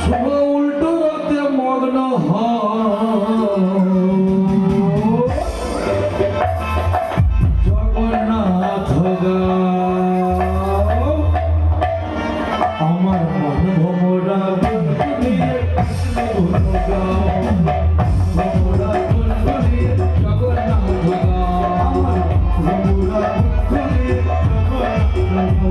শুভ উল্টো রাতে মগ্ন জগন্নাথ আমার মন ভোমরা গাও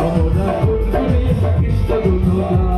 I'm gonna Wow.